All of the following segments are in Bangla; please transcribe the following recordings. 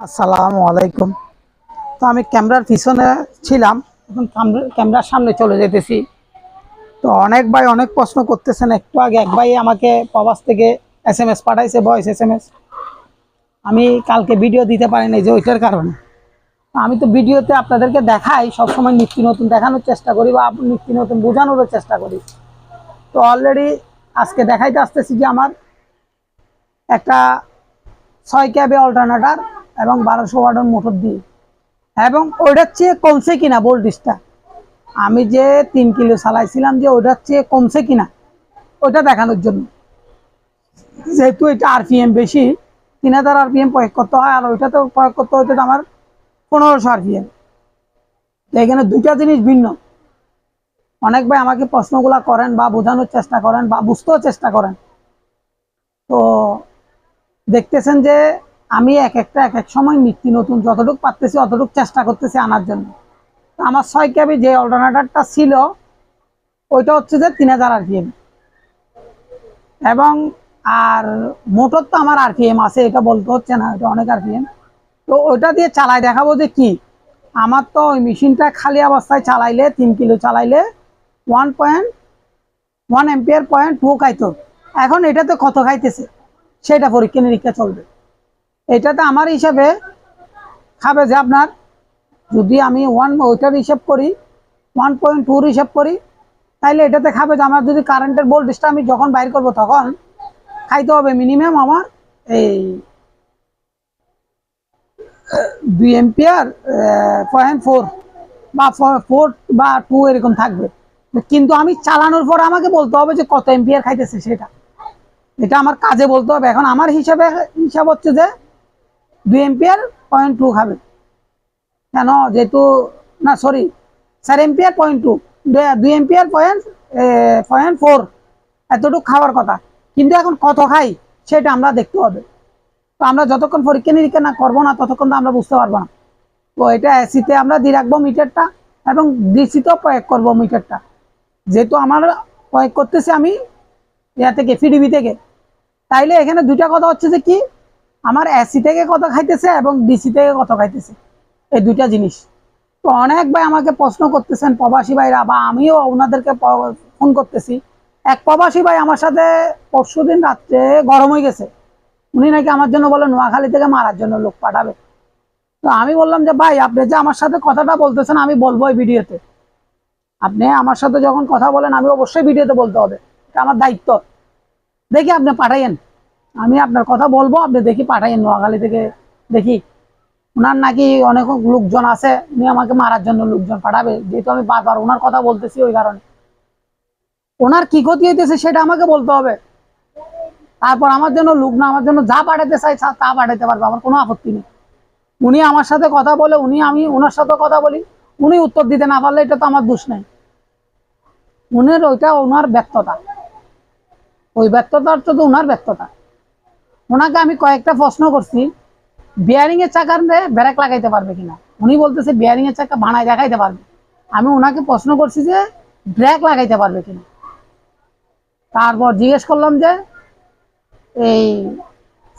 আসসালামু আলাইকুম। তো আমি ক্যামেরার পিছনে ছিলাম, এখন ক্যামেরা- ক্যামেরার সামনে চলে যেতেছি। তো অনেক ভাই অনেক প্রশ্ন করতেছেন, একটু আগে এক ভাই আমাকে প্রবাস থেকে এস এম এস পাঠাইছে ভয়েস এস এম এস আমি কালকে ভিডিও দিতে পারিনি যে ওইটার কারণে। আমি তো ভিডিওতে আপনাদেরকে দেখাই, সবসময় নিত্য নতুন দেখানোর চেষ্টা করি বা নিত্য নতুন বোঝানোরও চেষ্টা করি। তো অলরেডি আজকে দেখাইতে আসতেছি যে আমার একটা ছয় ক্যাবে অল্টারনেটার এবং বারোশো ওয়াটের মোটর দিয়ে। এবং ওইটার চেয়ে কমছে কিনা ভোল্টেজটা আমি যে তিন কিলো চালাইছিলাম যে ওইটার চেয়ে কমছে কিনা? ওইটা দেখানোর জন্য। যেহেতু এটা আরপিএম বেশি, তিন হাজার আরপিএম প্রয়োগ করতে হয়, আর ওইটা তো প্রয়োগ করতে তো আমার পনেরোশো আরপিএম তো এখানে দুইটা জিনিস ভিন্ন। অনেক ভাই আমাকে প্রশ্নগুলা করেন বা বোঝানোর চেষ্টা করেন বা বুঝতেও চেষ্টা করেন। তো দেখতেছেন যে আমি এক একটা, এক এক সময় নিত্য নতুন যতটুকু পারতেছি, অতটুকু চেষ্টা করতেছি আনার জন্য। আমার ছয় ক্যাবে যে অল্টারনেটারটা ছিল, ওইটা হচ্ছে যে তিন হাজার আরপিএম। এবং আর মোটর তো আমার আরপিএম আছে, এটা বলতে হচ্ছে না, এটা অনেক আরপিএম। তো ওইটা দিয়ে চালাই দেখাবো যে কি। আমার তো ওই মেশিনটা খালি অবস্থায় চালাইলে, তিন কিলো চালাইলে one point one ampere point two খাইতো এখন এটাতে কত খাইতেছে? সেটা পরীক্ষা নিরীক্ষা চলবে। এটাতে আমার হিসাবে খাবে যে আপনার। যদি আমি ওয়ান ওইটার হিসাব করি ওয়ান পয়েন্ট টুর হিসাব করি, তাইলে এটাতে খাবে যে আমার যদি কারেন্টের ভোল্টেজটা আমি যখন বাইর করব তখন, খাইতে হবে মিনিমাম আমার এই দুই এম্পিয়ার পয়েন্ট ফোর বা ফোর বা টু এরকম থাকবে। কিন্তু আমি চালানোর পর আমাকে বলতে হবে যে কত এম্পিয়ার খাইতেছে সেটা। এটা আমার কাজে বলতে হবে। এখন আমার হিসাবে হিসাব হচ্ছে যে দুই এম্পিয়ার পয়েন্ট টু খাবে। কেন? যেহেতু, না সরি চার এম্পিয়ার পয়েন্ট টু দুই এম্পিয়ার পয়েন্ট পয়েন্ট ফোর এতটুকু খাওয়ার কথা। কিন্তু এখন কত খাই, সেটা আমরা দেখতে হবে। তো আমরা যতক্ষণ পরীক্ষা নিরীক্ষা না করব না, ততক্ষণ আমরা বুঝতে পারব না। তো এটা এসিতে আমরা দিয়ে রাখব মিটারটা এবং ডিসিতেও প্রয়োগ করব মিটারটা। যেহেতু আমার প্রয়োগ করতেছি আমি, ইয়া থেকে ফিডিবি থেকে। তাইলে এখানে দুইটা কথা হচ্ছে যে কি আমার এসি থেকে কত খাইতেছে এবং ডিসি থেকে কত খাইতেছে? এই দুইটা জিনিস। তো অনেক ভাই আমাকে প্রশ্ন করতেছেন, প্রবাসী ভাইরা, বা আমিও ওনাদেরকে ফোন করতেছি। এক প্রবাসী ভাই আমার সাথে পরশু দিন রাত্রে গরম হয়ে গেছে। উনি নাকি আমার জন্য বলে নোয়াখালী থেকে মারার জন্য লোক পাঠাবে। তো আমি বললাম যে, ভাই, আপনি যে আমার সাথে কথাটা বলতেছেন, আমি বলব এই ভিডিওতে। আপনি আমার সাথে যখন কথা বলেন, আমি অবশ্যই ভিডিওতে বলতে হবে। এটা আমার দায়িত্ব। দেখি আপনি পাঠাইয়েন। আমি আপনার কথা বলব, আপনি দেখি পাঠাইয়েন নোয়াখালী থেকে। দেখি ওনার নাকি অনেক লোকজন আছে, উনি আমাকে মারার জন্য লোকজন পাঠাবে। যেহেতু আমি বারবার ওনার কথা বলতেছি ওই কারণে। ওনার কি ক্ষতি হইতেছে সেটা আমাকে বলতে হবে। তারপর আমার জন্য লোক না, আমার জন্য যা পাঠাতে চাই তা- তা পাঠাতে পারবে, আমার কোনো আপত্তি নেই। উনি আমার সাথে কথা বলে, উনি আমি ওনার সাথে কথা বলি, উনি উত্তর দিতে না পারলে এটা তো আমার দোষ নেই। উনার ওইটা ওনার ব্যর্থতা। ওই ব্যর্থতার তো ওনার ব্যর্থতা। ওনাকে আমি কয়েকটা প্রশ্ন করছি বিয়ারিং এর চাকার ব্রেক লাগাইতে পারবে কিনা? উনি বলতেছে বিয়ারিং এর চাকা বানায় দেখাইতে পারবে। আমি ওনাকে প্রশ্ন করছি যে ব্রেক লাগাইতে পারবে কিনা? তারপর জিজ্ঞেস করলাম যে, এই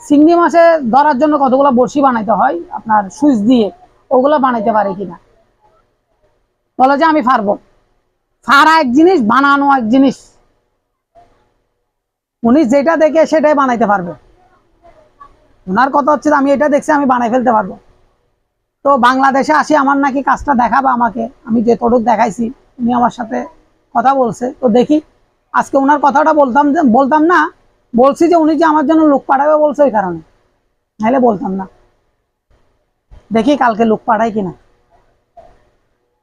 চিংড়ি মাছে ধরার জন্য কতগুলো বড়শি বানাইতে হয়? আপনার সুইচ দিয়ে ওগুলো বানাইতে পারে কিনা? বলে যে আমি পারব। ফারা এক জিনিস, বানানো এক জিনিস। উনি যেটা দেখে সেটাই বানাইতে পারবে। ওনার কথা হচ্ছে আমি এটা দেখছি, আমি বানাই ফেলতে পারব। তো বাংলাদেশে আসি, আমার নাকি কাজটা দেখাবে আমাকে। আমি যে তটুক দেখাইছি, উনি আমার সাথে কথা বলছে। তো দেখি, আজকে ওনার কথাটা বলতাম যে, বলতাম না, বলছি যে উনি যে আমার জন্য লোক পাঠাবে বলছে ওই কারণে। নাহলে বলতাম না। দেখি কালকে লোক পাঠাই কিনা।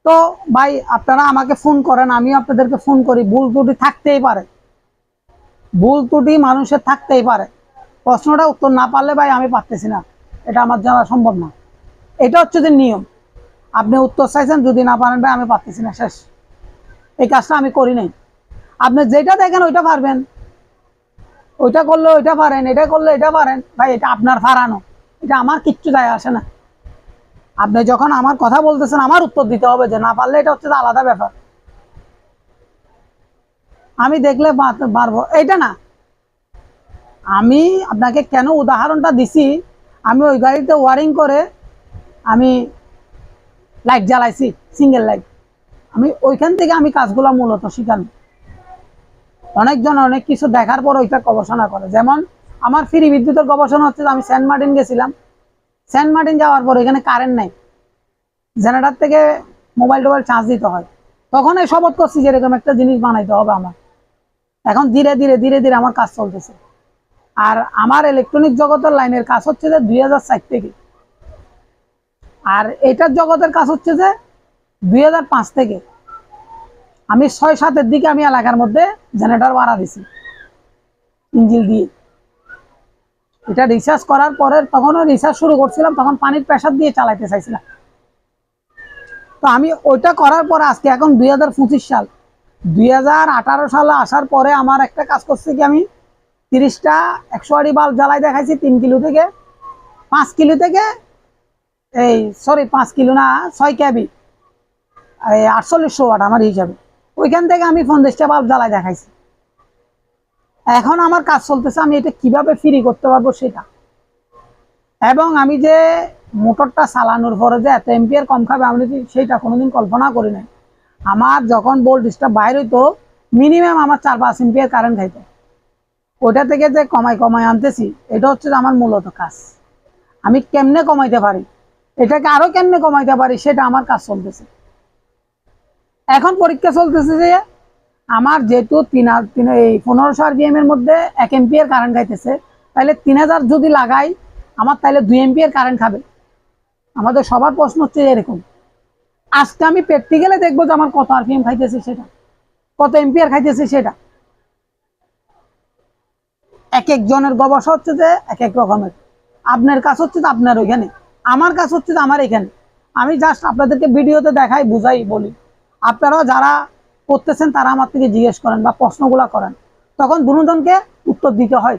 তো ভাই, আপনারা আমাকে ফোন করেন, আমিও আপনাদেরকে ফোন করি। ভুল ত্রুটি থাকতেই পারে। ভুল ত্রুটি মানুষের থাকতেই পারে। প্রশ্নটা উত্তর না পারলে ভাই আমি পারতেছি না। এটা আমার জানা সম্ভব না। এটা হচ্ছে যে নিয়ম। আপনি উত্তর চাইছেন, যদি না পারেন ভাই, আমি পারতেছি না, শেষ। এই কাজটা আমি করি নাই। আপনি যেটা দেখেন, ওইটা পারবেন। ওইটা করলে ওইটা পারেন, এটা করলে এটা পারেন। ভাই, এটা আপনার ফারানো। এটা আমার কিচ্ছু যায় আসে না। আপনি যখন আমার কথা বলতেছেন, আমার উত্তর দিতে হবে যে না পারলে এটা হচ্ছে আলাদা ব্যাপার। আমি দেখলে পারব এটা না। আমি আপনাকে কেন উদাহরণটা দিছি? আমি ওই গাড়িতে ওয়ারিং করে আমি লাইট জ্বালাইছি সিঙ্গেল লাইট আমি ওইখান থেকে আমি কাজগুলো মূলত শিখানো। অনেকজন অনেক কিছু দেখার পর ওইটা গবেষণা করে। যেমন আমার ফ্রি বিদ্যুতের গবেষণা হচ্ছে আমি সেন্ট মার্টিন গেছিলাম। সেন্ট মার্টিন যাওয়ার পর এখানে কারেন্ট নেই। জেনারেটার থেকে মোবাইল টোবাইল চার্জ দিতে হয়। তখন এই শপথ করছি যে এরকম একটা জিনিস বানাইতে হবে আমার। এখন ধীরে ধীরে ধীরে ধীরে আমার কাজ চলতেছে। আর আমার ইলেকট্রনিক জগতের লাইনের কাজ হচ্ছে যে দুই হাজার ষাট থেকে। আর এটার জগতের কাজ হচ্ছে যে দুই হাজার পাঁচ থেকে। আমি ছয় সাতের দিকে আমি এলাকার মধ্যে জেনারেটর বাড়া দিছি, ইঞ্জিল দিয়ে। এটা রিচার্জ করার পরে তখনও রিচার্জ শুরু করছিলাম, তখন পানির প্রেশার দিয়ে চালাইতে চাইছিলাম। তো আমি ওইটা করার পরে আজকে এখন দুই হাজার পঁচিশ সাল। দুই হাজার আঠারো সালে আসার পরে আমার একটা কাজ করছে কি আমি তিরিশটা একশো আড়ি বাল্ব জ্বালাই দেখাইছি, তিন কিলো থেকে। পাঁচ কিলো থেকে এই সরি পাঁচ কিলো না, ছয় ক্যাবি এই আটচল্লিশশো ওয়াট আমার হিসাবে। ওইখান থেকে আমি পঞ্চাশটা বাল্ব জ্বালাই দেখাইছি। এখন আমার কাজ চলতেছে, আমি এটা কীভাবে ফ্রি করতে পারব সেটা। এবং আমি যে মোটরটা চালানোর পরে যে এত এম্পিয়ার কম খাবে, আমি সেইটা কোনোদিন কল্পনা করি নাই। আমার যখন ভোল্টেজটা বাইর হইতো মিনিমাম আমার চার পাঁচ এম্পিয়ার কারেন্ট খাইতো। ওটা থেকে যে কমাই কমাই আনতেছি, এটা হচ্ছে আমার মূলত কাজ। আমি কেমনে কমাইতে পারি? এটাকে আরও কেমনে কমাইতে পারি সেটা আমার কাজ চলতেছে। এখন পরীক্ষা চলতেছে যে আমার যেহেতু তিন তিন এই পনেরোশো আরপিএম এর মধ্যে এক এম্পিয়ার কারেন্ট খাইতেছে তাহলে তিন হাজার যদি লাগাই, আমার তাহলে দুই এম্পিয়ার কারেন্ট খাবে। আমাদের সবার প্রশ্ন হচ্ছে এরকম। আজকে আমি প্র্যাকটিক্যালে দেখব যে আমার কত আর আরপিএম খাইতেছে সেটা, কত এম্পিয়ার খাইতেছে সেটা। এক এক জনের গবেষণা হচ্ছে যে এক এক রকমের। আপনার কাজ হচ্ছে যে আপনার ওইখানে। আমার কাজ হচ্ছে যে আমার এখানে। আমি জাস্ট আপনাদেরকে ভিডিওতে দেখাই, বুঝাই, বলি। আপনারাও যারা করতেছেন, তারা আমার থেকে জিজ্ঞেস করেন বা প্রশ্নগুলা করেন। তখন দুজনকে উত্তর দিতে হয়।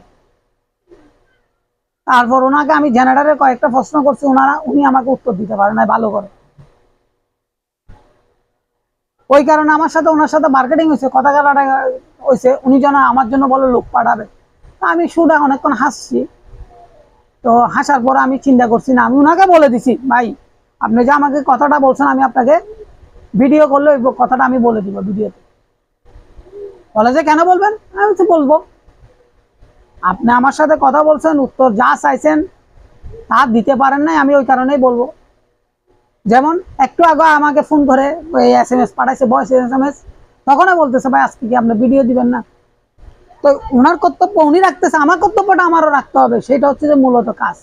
তারপর ওনাকে আমি জেনারেটারে কয়েকটা প্রশ্ন করছি, ওনারা, উনি আমাকে উত্তর দিতে পারে না ভালো করে। ওই কারণে আমার সাথে, ওনার সাথে মার্কেটিং হয়েছে কথা কাটা হয়েছে। উনি যেন আমার জন্য বলে লোক পাঠাবে। তা আমি শুনে অনেকক্ষণ হাসছি। তো হাসার পর আমি চিন্তা করছি, না, আমি ওনাকে বলে দিছি, ভাই, আপনি যে আমাকে কথাটা বলছেন, আমি আপনাকে ভিডিও করলে ওই কথাটা আমি বলে দিব ভিডিওতে বলে যে, কেন বলবেন? আমি তো বলব। আপনি আমার সাথে কথা বলছেন, উত্তর যা চাইছেন, তা দিতে পারেন নাই, আমি ওই কারণেই বলব। যেমন, একটু আগে আমাকে ফোন করে এস এম এস পাঠাইছে বয়স এস এম এস তখনই বলতেছে, ভাই, আজকে কি আপনি ভিডিও দিবেন না? তো ওনার কর্তব্য উনি রাখতেছে, আমার কর্তব্যটা আমারও রাখতে হবে, সেটা হচ্ছে যে মূলত কাজ।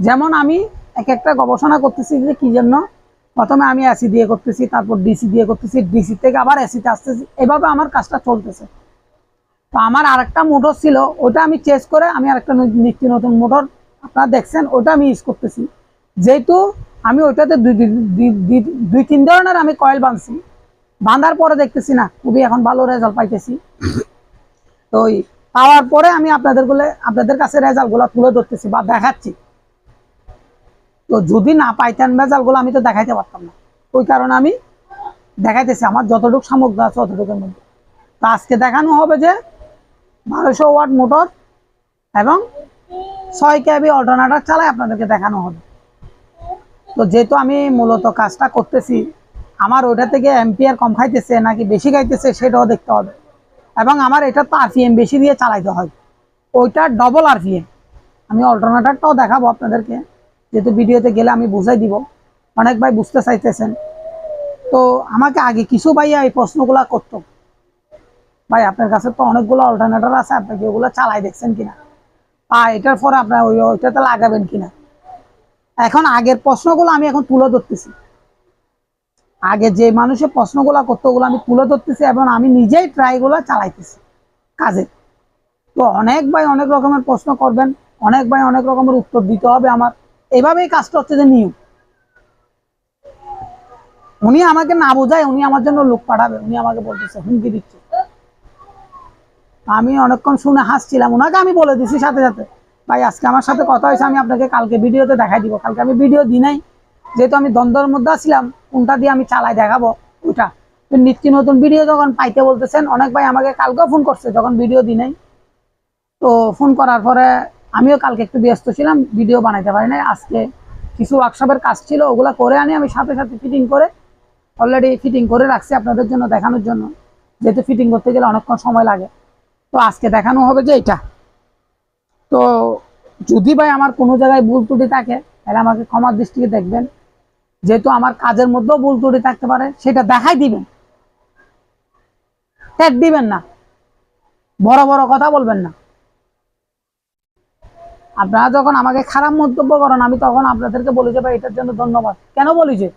যেমন আমি এক একটা গবেষণা করতেছি যে কি জন্য? প্রথমে আমি এসি দিয়ে করতেছি, তারপর ডিসি দিয়ে করতেছি ডিসি থেকে আবার এসিতে আসতেছি, এভাবে আমার কাজটা চলতেছে। তো আমার আরেকটা মোটর ছিল, ওটা আমি চেঞ্জ করে আমি আরেকটা ন- নিত্য নতুন মোটর, আপনারা দেখছেন, ওটা আমি ইউজ করতেছি। যেহেতু আমি ওইটাতে দুই- দুই তিন ধরনের আমি কয়েল বাঁধছি বাঁধার পরে দেখতেছি না, খুবই এখন ভালো রেজাল্ট পাইতেছি। তো ওই পাওয়ার পরে আমি আপনাদেরগুলো, আপনাদের কাছে রেজাল্টগুলো তুলে ধরতেছি বা দেখাচ্ছি। তো যদি না পাইতেন রেজাল্টগুলো আমি তো দেখাইতে পারতাম না। ওই কারণে আমি দেখাইতেছি আমার যতটুকু সামগ্রী আছে ততটুকুর মধ্যে। তো আজকে দেখানো হবে যে বারোশো ওয়াট মোটর এবং ছয় কেবি অল্টারনেটার চালাই আপনাদেরকে দেখানো হবে। তো যেহেতু আমি মূলত কাজটা করতেছি আমার ওইটা থেকে এম্পিয়ার কম খাইতেছে, নাকি বেশি খাইতেছে, সেটাও দেখতে হবে। এবং আমার এটা তো আরপিএম বেশি দিয়ে চালাইতে হয়। ওইটা ডবল আরপিএম আমি অল্টারনেটারটাও দেখাবো আপনাদেরকে। যেহেতু ভিডিওতে গেলে আমি বুঝাই দিব। অনেক ভাই বুঝতে চাইতেছেন। তো আমাকে আগে কিছু ভাইয়া এই প্রশ্নগুলো করতো। ভাই, আপনার কাছে তো অনেকগুলো অল্টারনেটর আছে, আপনি কি ওগুলো চালাই দেখছেন কিনা? বা এটার পরে আপনার ওই ওইটাতে লাগাবেন কিনা? এখন আগের প্রশ্নগুলো আমি এখন তুলে ধরতেছি। আগে যে মানুষের প্রশ্নগুলো করতো, ওগুলো আমি তুলে ধরতেছি এবং আমি নিজেই ট্রাইগুলো চালাইতেছি কাজে। তো অনেক ভাই অনেক রকমের প্রশ্ন করবেন, অনেক ভাই অনেক রকমের উত্তর দিতে হবে আমার। এভাবেই কাজটা হচ্ছে যে নিয়ম। উনি আমাকে না বোঝায়, উনি আমার জন্য লোক পাঠাবে, উনি আমাকে বলতেছে, হুমকি দিচ্ছে। আমি অনেকক্ষণ শুনে হাসছিলাম, ওনাকে আমি বলে দিছি সাথে সাথে। ভাই, আজকে আমার সাথে কথা হয়েছে, আমি আপনাকে কালকে ভিডিওতে দেখাই দিব। কালকে আমি ভিডিও দিই নাই। যেহেতু আমি দ্বন্দ্বের মধ্যে আসছিলাম কোনটা দিয়ে আমি চালাই দেখাবো? ওইটা। নিত্য নতুন ভিডিও যখন পাইতে বলতেছেন, অনেক ভাই আমাকে কালকেও ফোন করছে যখন ভিডিও দিই নাই। তো ফোন করার পরে আমিও কালকে একটু ব্যস্ত ছিলাম ভিডিও বানাইতে পারি নাই। আজকে কিছু ওয়ার্কশপের কাজ ছিল, ওগুলো করে আনি আমি সাথে সাথে ফিটিং করে অলরেডি ফিটিং করে রাখছি আপনাদের জন্য, দেখানোর জন্য। যেহেতু ফিটিং করতে গেলে অনেকক্ষণ সময় লাগে। তো আজকে দেখানো হবে যে এটা তো যদি ভাই আমার কোনো জায়গায় ভুল ত্রুটি থাকে, তাহলে আমাকে ক্ষমার দৃষ্টিকে দেখবেন। যেহেতু আমার কাজের মধ্যেও ভুল ত্রুটি থাকতে পারে, সেটা দেখাই দিবেন। ট্যাগ দিবেন না। বড় বড় কথা বলবেন না। আপনারা যখন আমাকে খারাপ মন্তব্য করেন, আমি তখন আপনাদেরকে বলি যে, ভাই, এটার জন্য ধন্যবাদ। কেন বলি যে?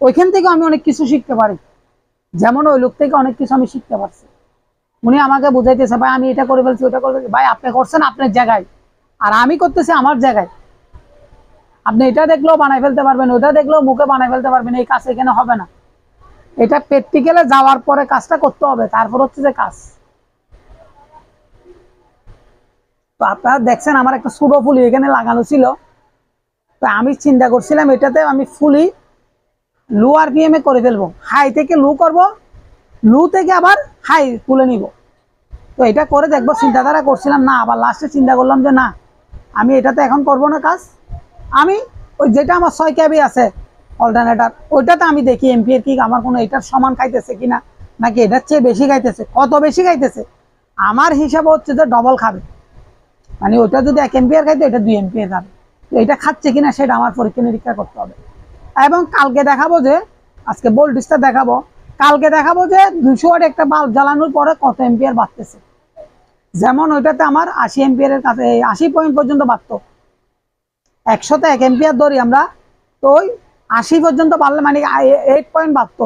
ওইখান থেকে আমি অনেক কিছু শিখতে পারি। যেমন ওই লোক থেকে অনেক কিছু আমি শিখতে পারছি। উনি আমাকে বুঝাইতেছে, ভাই, আমি এটা করে ফেলছি, ওটা করে ফেলছি। ভাই, আপনি করছেন আপনার জায়গায়। আর আমি করতেছি আমার জায়গায়। আপনি এটা দেখলেও বানাই ফেলতে পারবেন, ওটা দেখলেও মুখে বানাই ফেলতে পারবেন, এই কাজ এখানে হবে না। এটা প্র্যাকটিক্যালে যাওয়ার পরে কাজটা করতে হবে, তারপর হচ্ছে যে কাজ। তো আপনারা দেখছেন আমার একটা ছোট ফুলি এখানে লাগানো ছিল। তো আমি চিন্তা করছিলাম এটাতে আমি ফুলি লো আর এ করে ফেলব। হাই থেকে লো করব, লো থেকে আবার হাই তুলে নিব। তো এটা করে দেখব, চিন্তাধারা করছিলাম, না, আবার লাস্টে চিন্তা করলাম যে না, আমি এটাতে এখন করব না কাজ। আমি ওই যেটা আমার ছয় ক্যাবি আছে অল্টারনেটার ওইটাতে আমি দেখি এমপি এর কি আমার কোনো এটার সমান খাইতেছে কিনা, নাকি এটার চেয়ে বেশি খাইতেছে, কত বেশি খাইতেছে? আমার হিসাবে হচ্ছে যে ডবল খাবে। মানে ওটা যদি এক এমপিয়ার খাইতো, এটা দুই এমপিয়ার খাবে। তো এটা খাচ্ছে কিনা সেটা আমার পরীক্ষা নিরীক্ষা করতে হবে। এবং কালকে দেখাবো যে, আজকে ভোল্টেজটা দেখাবো, কালকে দেখাবো যে দুশো ওয়াট একটা বাল্ব জ্বালানোর পরে কত এম্পিয়ার বাড়তেছে। যেমন ওইটাতে আমার আশি এম্পিয়ারের কাছে আশি পয়েন্ট পর্যন্ত বাড়তো। একশোতে এক এম্পিয়ার ধরি আমরা, তো ওই আশি পর্যন্ত পারলে মানে এইট পয়েন্ট বাড়তো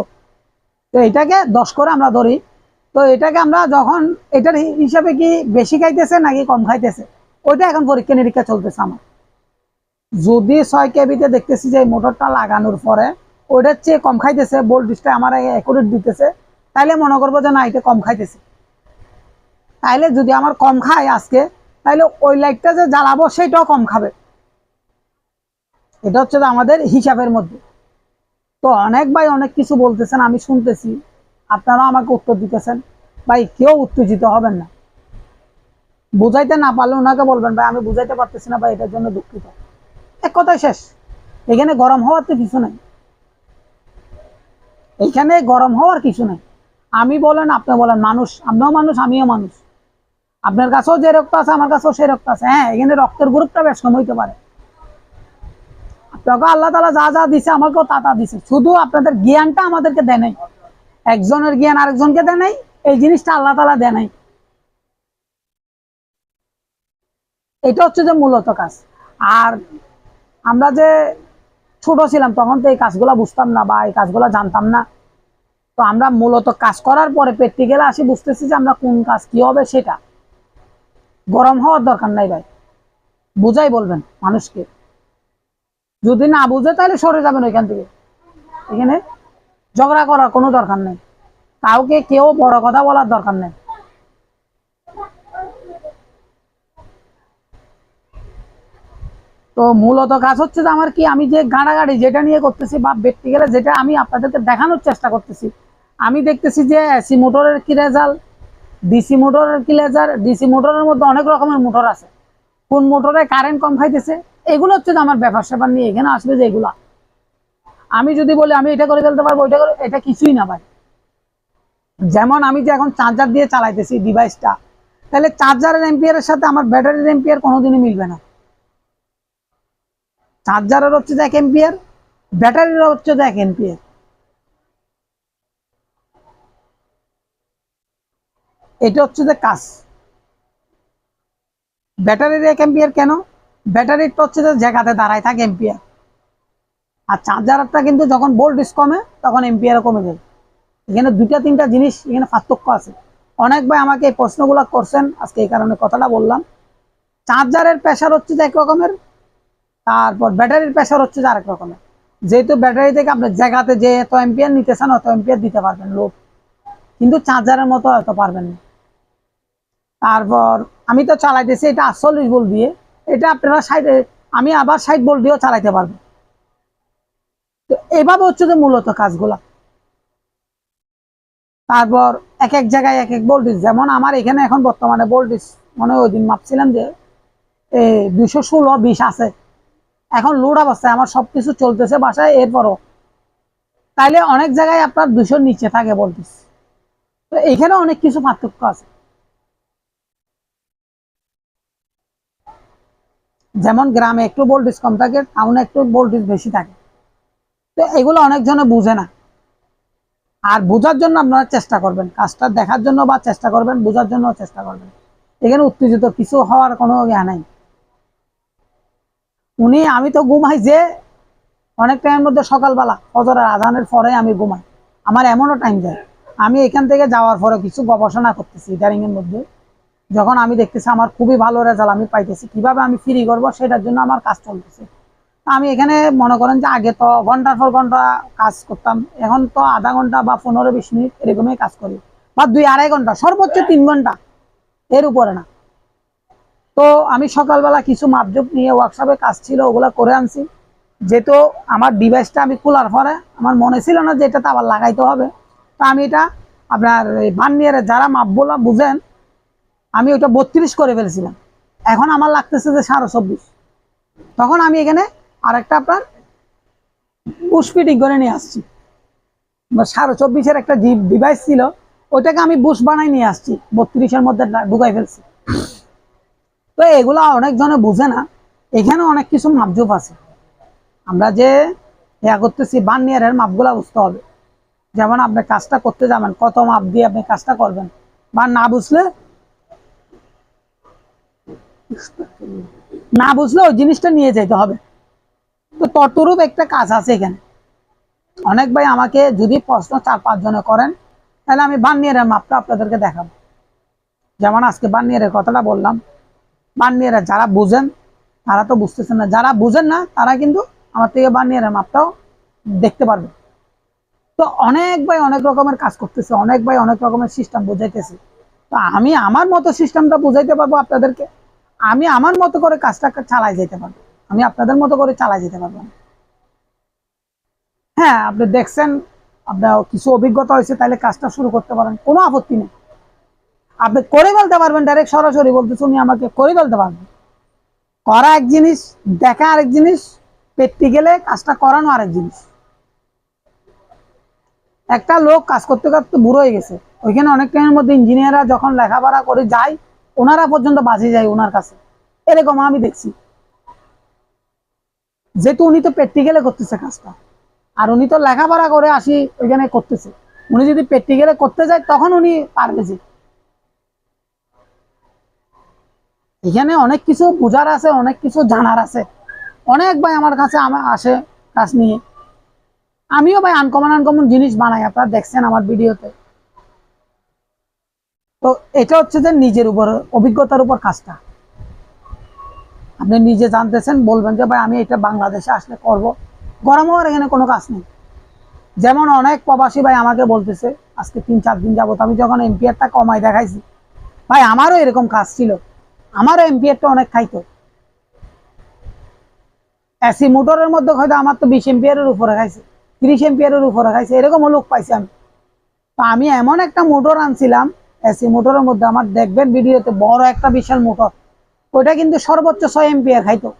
তো এটাকে দশ করে আমরা ধরি। তো এটাকে আমরা যখন এটার হিসাবে কি বেশি খাইতেছে নাকি কম খাইতেছে? ওইটা এখন পরীক্ষা নিরীক্ষা চলতেছে আমার। যদি ছয় কেবিতে দেখতেছি যে মোটরটা লাগানোর পরে ওইটার চেয়ে কম খাইতেছে ভোল্টেজটা আমার অ্যাকুরেট দিতেছে, তাইলে মনে করব যে না, এটা কম খাইতেছে। তাইলে যদি আমার কম খায় আজকে, তাইলে ওই লাইটটা যে জ্বালাবো, সেটাও কম খাবে। এটা হচ্ছে আমাদের হিসাবের মধ্যে। তো অনেক ভাই অনেক কিছু বলতেছেন, আমি শুনতেছি। আপনারা আমাকে উত্তর দিতেছেন। ভাই, কেউ উত্তেজিত হবেন না। বুঝাইতে না পারলে ওনাকে বলবেন, ভাই, আমি বুঝাইতে পারতেছি না, ভাই, এটার জন্য দুঃখিত। এক কথাই শেষ। এখানে গরম হওয়ার তো কিছু নাই। এখানে গরম হওয়ার কিছু নাই। আমি বলেন, আপনি বলেন, মানুষ। আপনিও মানুষ, আমিও মানুষ। আপনার কাছেও যে রক্ত আছে, আমার কাছেও সেই রক্ত আছে। হ্যাঁ এখানে রক্তের গ্রুপটা বেশ কম হইতে পারে। আপনাকে আল্লাহ তালা যা যা দিছে আমাকেও তা তা দিছে। শুধু আপনাদের জ্ঞানটা আমাদেরকে দেয় নাই। একজনের জ্ঞান আরেকজনকে দেয় নাই, এই জিনিসটা আল্লাহ তালা দেয় নাই। এটা হচ্ছে যে মূলত কাজ। আর আমরা যে ছোট ছিলাম, তখন তো এই কাজগুলো বুঝতাম না বা এই কাজগুলো জানতাম না। তো আমরা মূলত কাজ করার পরে প্র্যাকটিক্যালে আসি, বুঝতেছি যে আমরা কোন কাজ কি হবে সেটা। গরম হওয়ার দরকার নাই ভাই। বুঝাই বলবেন মানুষকে। যদি না বুঝে, তাহলে সরে যাবেন ওইখান থেকে। এখানে ঝগড়া করার কোনো দরকার নেই। কাউকে কেউ বড় কথা বলার দরকার নেই। তো মূলত কাজ হচ্ছে যে আমার কি, আমি যে গাড়াগাড়ি যেটা নিয়ে করতেছি বা ব্যক্তি গেলে যেটা আমি আপনাদেরকে দেখানোর চেষ্টা করতেছি, আমি দেখতেছি যে এসি মোটরের কি রেজাল্ট, ডিসি মোটরের কি রেজাল্ট ডিসি মোটরের মধ্যে অনেক রকমের মোটর আছে। কোন মোটরে কারেন্ট কম খাইতেছে এগুলো হচ্ছে আমার ব্যাপার স্যাপার নিয়ে এখানে আসবে যে এগুলা। আমি যদি বলি, আমি এটা করে ফেলতে পারব এটা করে, এটা কিছুই না ভাই। যেমন আমি যে এখন চার্জার দিয়ে চালাইতেছি ডিভাইসটা তাহলে চার্জারের এম্পিয়ারের সাথে আমার ব্যাটারির এম্পিয়ার কোনোদিনই মিলবে না। চার্জারের হচ্ছে এক এম্পিয়ার ব্যাটারির হচ্ছে এক এম্পিয়ার এটা হচ্ছে যে কাজ। ব্যাটারির এক এম্পিয়ার কেন? ব্যাটারিটা হচ্ছে যে জায়গাতে দাঁড়ায় থাকে এম্পিয়ার আর চার্জারটা কিন্তু যখন ভোল্টেজ কমে, তখন এম্পিয়ারও কমে যায়। এখানে দুইটা, তিনটা জিনিস এখানে পার্থক্য আছে। অনেক ভাই আমাকে এই প্রশ্নগুলো করছেন, আজকে এই কারণে কথাটা বললাম। চার্জারের প্রেশার হচ্ছে যে এক রকমের, তারপর ব্যাটারির প্রেশার হচ্ছে যে আরেক রকমের। যেহেতু ব্যাটারি থেকে আপনার জায়গাতে যে এত এম্পিয়ার নিতেছেন, অত এম্পিয়ার দিতে পারবেন লোক। কিন্তু চার্জারের মতো হয়তো পারবেন না। তারপর আমি তো চালাইতেছি এটা আটচল্লিশ ভোল্ট দিয়ে। এটা আপনারা সাইডে, আমি আবার সাইড ভোল্ট দিয়েও চালাইতে পারব। তো এভাবে হচ্ছে যে মূলত কাজগুলা। তারপর এক এক জায়গায় এক এক ভোল্টেজ যেমন আমার এখানে এখন বর্তমানে ভোল্টেজ মনে ওই দিন মাপছিলাম যে দুশো ষোলো, বিশ আছে। এখন লোড অবস্থায় আমার সবকিছু চলতেছে বাসায়, এরপরও। তাইলে অনেক জায়গায় আপনার দুশোর নিচে থাকে বলতেছি তো এখানে অনেক কিছু পার্থক্য আছে। যেমন গ্রামে একটু ভোল্টেজ কম থাকে টাউনে একটু ভোল্টেজ বেশি থাকে। তো এগুলো অনেকজনে বুঝে না। আর বোঝার জন্য আপনারা চেষ্টা করবেন। কাজটা দেখার জন্য বা চেষ্টা করবেন, বোঝার জন্য চেষ্টা করবেন। এখানে উত্তেজিত, কিছু হওয়ার কোনো ইয়া নাই। উনি, আমি তো ঘুমাই যে অনেক টাইমের মধ্যে সকালবেলা, ফজরের আজানের পরে আমি ঘুমাই। আমার এমনও টাইম যায়। আমি এখান থেকে যাওয়ার পরে কিছু গবেষণা করতেছি ইদারিং এর মধ্যে। যখন আমি দেখতেছি আমার খুবই ভালো রেজাল্ট আমি পাইতেছি, কীভাবে আমি ফ্রি করব সেটার জন্য আমার কাজ চলতেছে। আমি এখানে মনে করেন যে আগে তো ঘণ্টার পর ঘণ্টা কাজ করতাম, এখন তো আধা ঘণ্টা বা পনেরো বিশ মিনিট এরকমই কাজ করি, বা দুই আড়াই ঘণ্টা, সর্বোচ্চ তিন ঘণ্টা, এর উপরে না। তো আমি সকালবেলা কিছু মাপজোপ নিয়ে ওয়ার্কশপে কাজ ছিল, ওগুলো করে আনছি। যেহেতু আমার ডিভাইসটা আমি খোলার পরে আমার মনে ছিল না যে এটা তো আবার লাগাইতে হবে। তো আমি এটা আপনার এই বার্নিয়ারে যারা মাপ মাপগুলো বুঝেন আমি ওটা বত্রিশ করে ফেলেছিলাম। এখন আমার লাগতেছে যে সাড়ে চব্বিশ। তখন আমি এখানে আরেকটা আপনার বুশ ফিটিং করে নিয়ে আসছি। সাড়ে চব্বিশের একটা ডিভাইস ছিল, ওইটাকে আমি বুশ বানাই নিয়ে আসছি। বত্রিশের মধ্যে ঢুকাই ফেলছি। তো এগুলা অনেকজনে বুঝে না, এখানে অনেক কিছু মাপজোপ আছে। আমরা যে ইয়া করতেছি, বার্নিয়ারের মাপগুলা বুঝতে হবে। যেমন আপনি কাজটা করতে যাবেন, কত মাপ দিয়ে আপনি কাজটা করবেন, বা না বুঝলে না বুঝলে ওই জিনিসটা নিয়ে যেতে হবে। তো ততরূপ একটা কাজ আছে এখানে। অনেক ভাই আমাকে যদি প্রশ্ন চার পাঁচ জনে করেন, তাহলে আমি বার্নিয়ারের মাপটা আপনাদেরকে দেখাবো। যেমন আজকে বার্নিয়ারের কথাটা বললাম। বার্নিয়ারের যারা বুঝেন, তারা তো বুঝতেছেন না। যারা বুঝেন না, তারা কিন্তু আমার থেকে বার্নিয়ারের মাপটাও দেখতে পারবে। তো অনেক ভাই অনেক রকমের কাজ করতেছে, অনেক ভাই অনেক রকমের সিস্টেম বুঝাইতেছে। তো আমি আমার মতো সিস্টেমটা বুঝাইতে পারব আপনাদেরকে? আমি আমার মতো করে কাজটা চালাই যেতে পারব। আমি আপনাদের মতো করে চালাই যেতে পারব। হ্যাঁ আপনি দেখছেন, আপনার কিছু অভিজ্ঞতা হয়েছে, তাহলে কাজটা শুরু করতে পারেন, কোনো আপত্তি নেই। আপনি করে ফেলতে পারবেন ডাইরেক্ট সরাসরি বলতেছে, উনি আমাকে করে ফেলতে পারবেন। করা এক জিনিস, দেখা আরেক জিনিস প্র্যাকটিক্যালে কাজটা করানো আরেক জিনিস। একটা লোক কাজ করতে করতে বুড়ো হয়ে গেছে। ওইখানে অনেক টাইমের মধ্যে ইঞ্জিনিয়াররা যখন লেখাপড়া করে যায় ওনারা পর্যন্ত বাঁচে যায় ওনার কাছে। এরকম আমি দেখছি। যেহেতু উনি তো প্র্যাকটিক্যালে করতেছে কাজটা। আর উনি তো লেখাপড়া করে আসি ওইখানে করতেছে। উনি যদি প্র্যাকটিক্যালে করতে যায়, তখন উনি পারবে যে। এখানে অনেক কিছু বোঝার আছে, অনেক কিছু জানার আছে। অনেক ভাই আমার কাছে আসে কাজ নিয়ে। আমিও ভাই আনকমন আনকমন জিনিস বানাই। আপনারা দেখছেন আমার ভিডিওতে তো এটা হচ্ছে যে নিজের উপর, অভিজ্ঞতার উপর কাজটা। আপনি নিজে জানতেছেন, বলবেন যে, ভাই, আমি এটা বাংলাদেশে আসলে করব। গরম হওয়ার এখানে কোনো কাজ নেই। যেমন অনেক প্রবাসী ভাই আমাকে বলতেছে, আজকে তিন, চার দিন যাবত আমি যখন এমপিআরটা কমাই দেখাইছি। ভাই, আমারও এরকম কাজ ছিল। আমারও এমপিআরটা অনেক খাইতো। এসি মোটরের মধ্যে হয়তো আমার তো বিশ এমপিয়ারের উপরে খাইছে, তিরিশ এমপিয়ারের উপরে খাইছে, এরকমও লোক পাইছি আমি। তো আমি এমন একটা মোটর আনছিলাম এসি মোটরের মধ্যে আমার দেখবেন ভিডিওতে বড় একটা বিশাল মোটর। ওইটা কিন্তু সর্বোচ্চ ছয় এমপিয়ার খাইতো।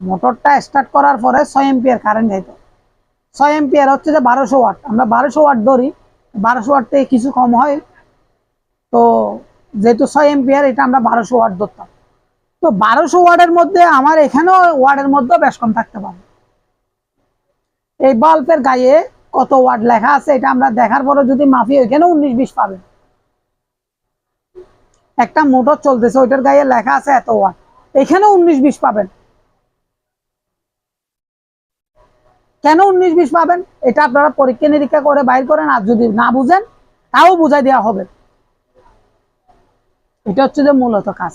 মোটরটা স্টার্ট করার পরে ছয় এমপিয়ার কারেন্ট খাইতো। ছয় এমপিয়ার হচ্ছে যে বারোশো ওয়াট আমরা বারোশো ওয়াট ধরি। বারোশো ওয়াট থেকে কিছু কম হয়। তো যেহেতু ছয় এমপিয়ার এটা আমরা বারোশো ওয়াট ধরতাম। তো বারোশো ওয়ার্ডের মধ্যে আমার এখানেও ওয়ার্ডের মধ্যেও বেশ কম থাকতে পারে। এই বাল্বের গায়ে কত ওয়ার্ড লেখা আছে, এটা আমরা দেখার পরে যদি মাফি ওইখানে উনিশ বিশ পাবেন একটা মোটর চলতেছে, ওইটার গায়ে লেখা আছে এত ওয়ার্ড এখানে উনিশ বিশ পাবেন। কেন উনিশ বিশ পাবেন? এটা আপনারা পরীক্ষা নিরীক্ষা করে বাইর করেন, আর যদি না বুঝেন, তাও বুঝাই দেওয়া হবে। এটা হচ্ছে যে মূলত কাজ।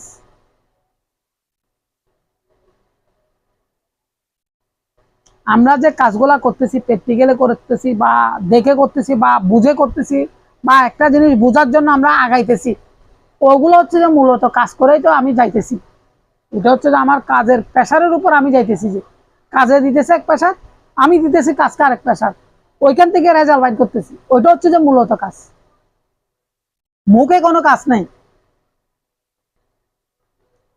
আমরা যে কাজগুলা করতেছি প্র্যাকটিক্যালে করতেছি বা দেখে করতেছি বা বুঝে করতেছি বা একটা জিনিস বোঝার জন্য আমরা আগাইতেছি, ওগুলো হচ্ছে যে মূলত কাজ করেই তো আমি যাইতেছি। এটা হচ্ছে যে আমার কাজের প্রেশারের উপর আমি যাইতেছি যে, কাজে দিতেছে এক প্রেশার আমি দিতেছি কাজকে আরেক প্রেশার ওইখান থেকে রেজাল্ট বাইর করতেছি। ওইটা হচ্ছে যে মূলত কাজ। মুখে কোনো কাজ নেই।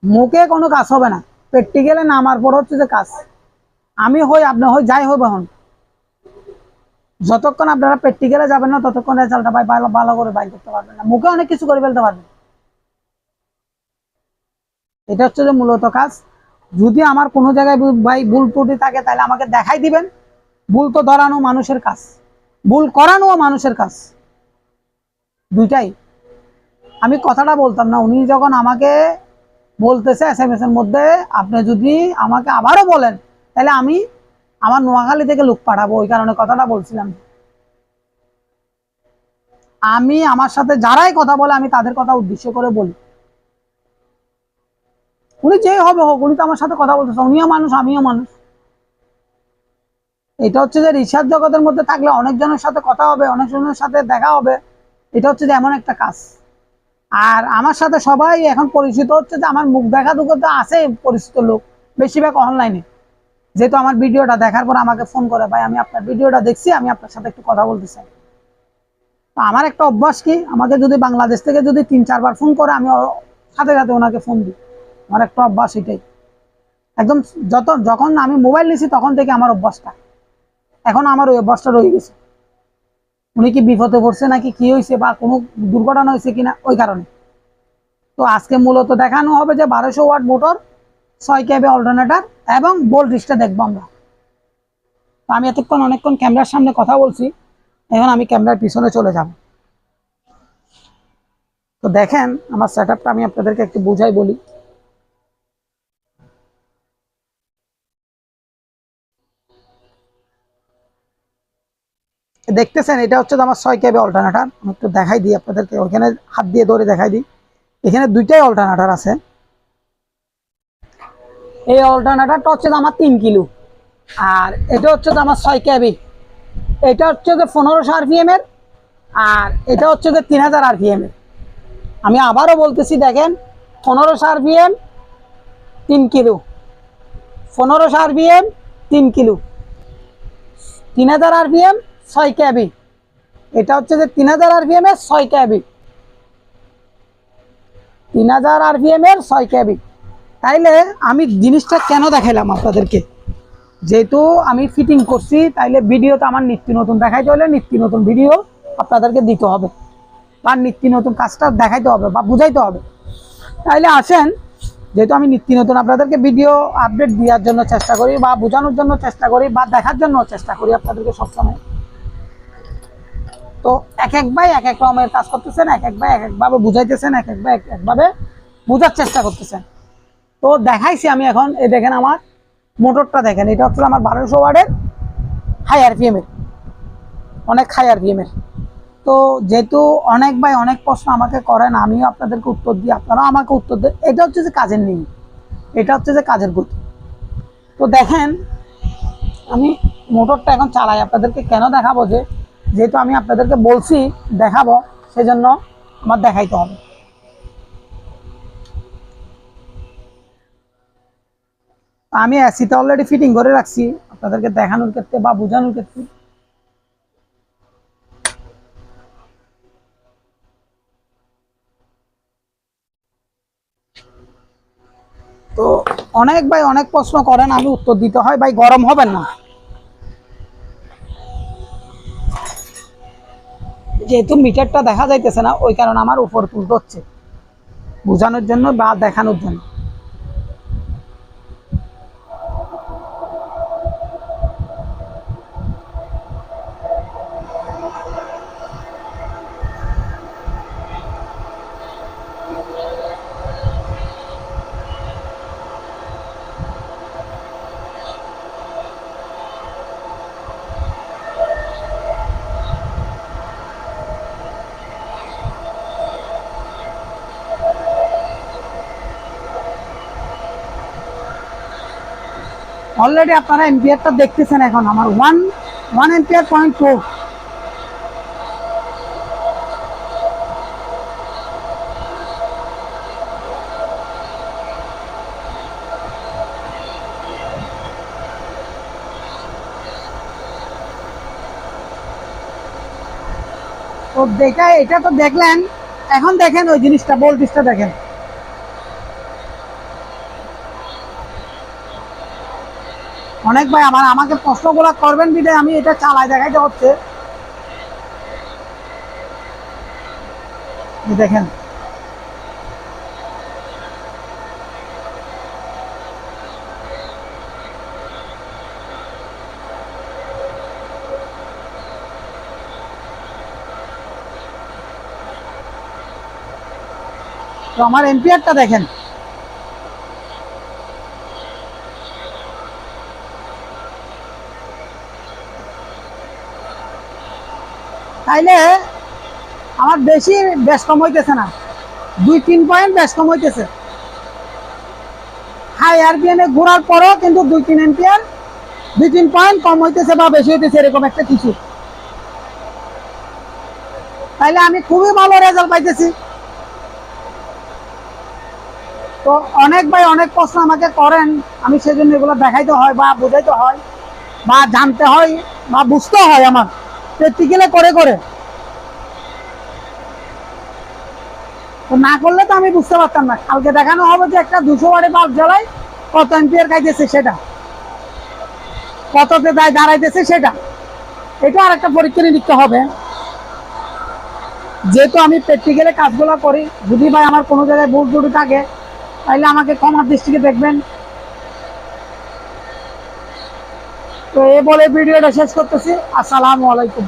মুখে কোনো কাজ হবে না। প্র্যাকটিক্যালে নামার পর হচ্ছে যে কাজ। আমি হই, আপনি হই, যাই হই হন যতক্ষণ আপনারা প্র্যাকটিক্যালে যাবেন না, ততক্ষণ রেজাল্টটা ভাই ভালো ভালো করে বাইর করতে পারবেন না। মুখে অনেক কিছু করে ফেলতে পারবেন। এটা হচ্ছে যে মূলত কাজ। যদি আমার কোনো জায়গায় ভাই ভুল ত্রুটি থাকে, তাহলে আমাকে দেখাই দিবেন। ভুল তো ধরানো মানুষের কাজ। ভুল করানো মানুষের কাজ। দুইটাই। আমি কথাটা বলতাম না, উনি যখন আমাকে বলতেছে এস এম এস এর মধ্যে, আপনি যদি আমাকে আবারও বলেন তাহলে আমি আমার নোয়াখালী থেকে লোক পাঠাবো, ওই কারণে কথাটা বলছিলাম। আমি আমার সাথে যারাই কথা বলে, আমি তাদের কথা উদ্দেশ্য করে বলি। উনি যে হবে হোক, উনি তো আমার সাথে কথা বলতেছে, উনিও মানুষ, আমিও মানুষ। এটা হচ্ছে যে রিসার্চ জগতের মধ্যে থাকলে অনেকজনের সাথে কথা হবে, অনেকজনের সাথে দেখা হবে। এটা হচ্ছে যে এমন একটা কাজ। আর আমার সাথে সবাই এখন পরিচিত হচ্ছে যে আমার মুখ দেখা দুঃখ তো আছে পরিচিত লোক, বেশিরভাগ অনলাইনে যেহেতু আমার ভিডিওটা দেখার পর আমাকে ফোন করে, ভাই, আমি আপনার ভিডিওটা দেখছি, আমি আপনার সাথে একটু কথা বলতে চাই। তো আমার একটা অভ্যাস কি? আমাকে যদি বাংলাদেশ থেকে যদি তিন, চারবার ফোন করে, আমি সাথে সাথে ওনাকে ফোন দিই। আমার একটা অভ্যাস এটাই। একদম যত, যখন আমি মোবাইল নিছি, তখন থেকে আমার অভ্যাসটা। এখন আমার ওই অভ্যাসটা রয়ে গেছে। উনি কি বিপদে পড়ছে নাকি কি হয়েছে বা কোনো দুর্ঘটনা হয়েছে কিনা, ওই কারণে। তো আজকে মূলত দেখানো হবে যে বারোশো ওয়াট মোটর ছয় ক্যাবে অল্টারনেটার এবং বোল্টিসটা দেখব আমরা। তো আমি এতক্ষণ অনেকক্ষণ ক্যামেরার সামনে কথা বলছি, এখন আমি ক্যামেরার পিছনে চলে যাব। তো দেখেন, আমার সেট আমি আপনাদেরকে একটু বুঝাই বলি। দেখতেছেন, এটা হচ্ছে আমার ছয় ক্যাবে অল্টারনেটার আমি একটু দেখাই দিই আপনাদেরকে ওখানে হাত দিয়ে ধরে দেখাই দিই। এখানে দুইটাই অল্টারনেটার আছে। এই অল্টারনেটারটা হচ্ছে আমার তিন কিলো। আর এটা হচ্ছে আমার ছয় ক্যাবি এটা হচ্ছে যে পনেরোশো আরপিএম এর, আর এটা হচ্ছে যে তিন হাজার আরপিএম এর। আমি আবারও বলতেছি, দেখেন, পনেরোশো আরপিএম, তিন কিলো। পনেরোশো আরপিএম, তিন কিলো। তিন হাজার আরপিএম, ছয় ক্যাবি এটা হচ্ছে যে তিন হাজার আরপিএম এর ছয় ক্যাবি তিন হাজার আরপিএম এর ছয় ক্যাবি তাইলে আমি জিনিসটা কেন দেখাইলাম আপনাদেরকে? যেহেতু আমি ফিটিং করছি, তাইলে ভিডিও তো আমার নিত্য নতুন দেখাইতে হলে নিত্য নতুন ভিডিও আপনাদেরকে দিতে হবে। বা নিত্য নতুন কাজটা দেখাইতে হবে বা বুঝাইতে হবে। তাইলে আসেন, যেহেতু আমি নিত্য নতুন আপনাদেরকে ভিডিও আপডেট দেওয়ার জন্য চেষ্টা করি বা বোঝানোর জন্য চেষ্টা করি বা দেখার জন্য চেষ্টা করি আপনাদেরকে সবসময়। তো এক এক ভাই এক এক রকমের কাজ করতেছেন, এক এক ভাই এক একভাবে বুঝাইতেছেন, এক এক ভাই এক একভাবে বোঝার চেষ্টা করতেছেন। তো দেখাইছি আমি এখন, এই দেখেন আমার মোটরটা দেখেন, এটা হচ্ছে আমার বারোশো ওয়ার্ডের হাই আরপিএম এর, অনেক হাই আরপিএম এর। তো যেহেতু অনেক ভাই অনেক প্রশ্ন আমাকে করেন, আমিও আপনাদেরকে উত্তর দিই, আপনারাও আমাকে উত্তর দেন। এটা হচ্ছে যে কাজের নিয়ম, এটা হচ্ছে যে কাজের গতি। তো দেখেন, আমি মোটরটা এখন চালাই, আপনাদেরকে কেন দেখাবো যে, যেহেতু আমি আপনাদেরকে বলছি দেখাবো, সেজন্য আমার দেখাইতে হবে। আমি এসিতে অলরেডি ফিটিং করে রাখছি। আপনাদেরকে দেখানোর ক্ষেত্রে বা বোঝানোর ক্ষেত্রে। তো অনেক ভাই অনেক প্রশ্ন করেন, আমি উত্তর দিতে হয়। ভাই, গরম হবেন না? যেহেতু মিটারটা দেখা যাইতেছে না, ওই কারণে আমার উপর তুলতে হচ্ছে। বোঝানোর জন্য বা দেখানোর জন্য। অলরেডি আপনারা এম্পিয়ারটা দেখতেছেন এখন, আমার one one ampere point four তো দেখা, এটা তো দেখলেন, এখন দেখেন ওই জিনিসটা ভোল্টেজটা দেখেন। অনেক ভাই আমার আমাকে প্রশ্নগুলো করবেন বিদে আমি এটা চালাই, দেখাইতে হচ্ছে। দেখেন। তো আমার এম্পিয়ারটা দেখেন। তাইলে আমার বেশি বেশ কম হইতেছে না। দুই, তিন পয়েন্ট বেশ কম হইতেছে। হাই আরপিএমে ঘোরার পরও কিন্তু দুই, তিন এম্পিয়ার দুই, তিন পয়েন্ট কম হইতেছে বা বেশি হইতেছে এরকম একটা কিছু। তাইলে আমি খুবই ভালো রেজাল্ট পাইতেছি। তো অনেক ভাই অনেক প্রশ্ন আমাকে করেন, আমি সেজন্য এগুলো দেখাইতে হয় বা বোঝাইতে হয় বা জানতে হয় বা বুঝতে হয় আমার প্র্যাকটিক্যালে করে করে। না করলে তো আমি বুঝতে পারতাম না। কালকে দেখানো হবে যে একটা দুশো ওয়াটে বাল্ব জ্বালাই কত এম্পিয়ার খাইতেছে সেটা। কততে দায় দাঁড়াইতেছে সেটা। এটা আর একটা পরীক্ষা নিরীক্ষা হবে। যেহেতু আমি প্র্যাকটিক্যালে কাজগুলো করি, যদি ভাই আমার কোনো জায়গায় ভুল ত্রুটি থাকে তাহলে আমাকে ক্ষমার দৃষ্টিকে দেখবেন। তো এ বলে ভিডিওটা শেষ করতেছি। আসসালামু আলাইকুম।